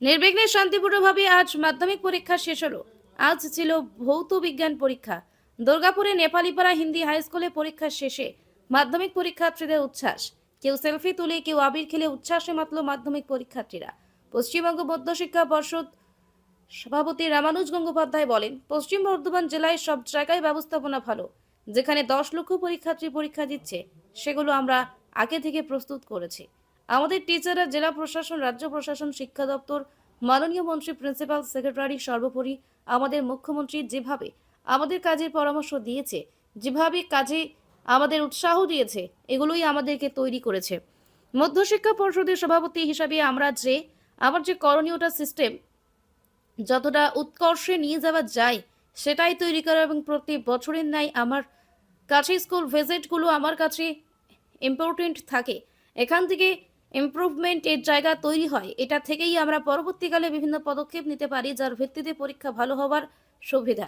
নির্বিঘ্নে শান্তিপূর্ণভাবে আজ মাধ্যমিক পরীক্ষা শেষ হলো। আজ ছিল ভৌত বিজ্ঞান পরীক্ষা। দুর্গাপুরে নেপালিপাড়া হিন্দি হাই স্কুলে পরীক্ষা শেষে মাধ্যমিক পরীক্ষার্থীদের উচ্ছ্বাস। কেউ সেলফি তুলে, কেউ আবির খেলে উচ্ছ্বাসে মাতল মাধ্যমিক পরীক্ষার্থীরা। পশ্চিমবঙ্গ মধ্যশিক্ষা পর্ষদ সভাপতি রামানুজ গঙ্গোপাধ্যায় বলেন, পশ্চিম বর্ধমান জেলায় সব জায়গায় ব্যবস্থাপনা ভালো। যেখানে দশ লক্ষ পরীক্ষার্থী পরীক্ষা দিচ্ছে, সেগুলো আমরা আগে থেকে প্রস্তুত করেছি। আমাদের টিচাররা জেলা প্রশাসন, রাজ্য প্রশাসন, শিক্ষা দপ্তর, মাননীয় মন্ত্রী, প্রিন্সিপাল, সেক্রেটারি সর্বোপরি আমাদের মুখ্যমন্ত্রী যেভাবে আমাদের কাজের পরামর্শ দিয়েছে, যেভাবে কাজে আমাদের উৎসাহ দিয়েছে, এগুলোই আমাদেরকে তৈরি করেছে। মধ্যশিক্ষা পর্ষদের সভাপতি হিসাবে আমরা যে, আমার যে করণীয়টা সিস্টেম যতটা উৎকর্ষে নিয়ে যাওয়া যায়, সেটাই তৈরি করা এবং প্রতি বছরের ন্যায় আমার কাছে স্কুল ভিজিটগুলো আমার কাছে ইম্পর্টেন্ট থাকে। এখান থেকে ইমপ্রুভমেন্টের জায়গা তৈরি হয়। এটা থেকেই আমরা পরবর্তীকালে বিভিন্ন পদক্ষেপ নিতে পারি, যার ভিত্তিতে পরীক্ষা ভালো হওয়ার সুবিধা।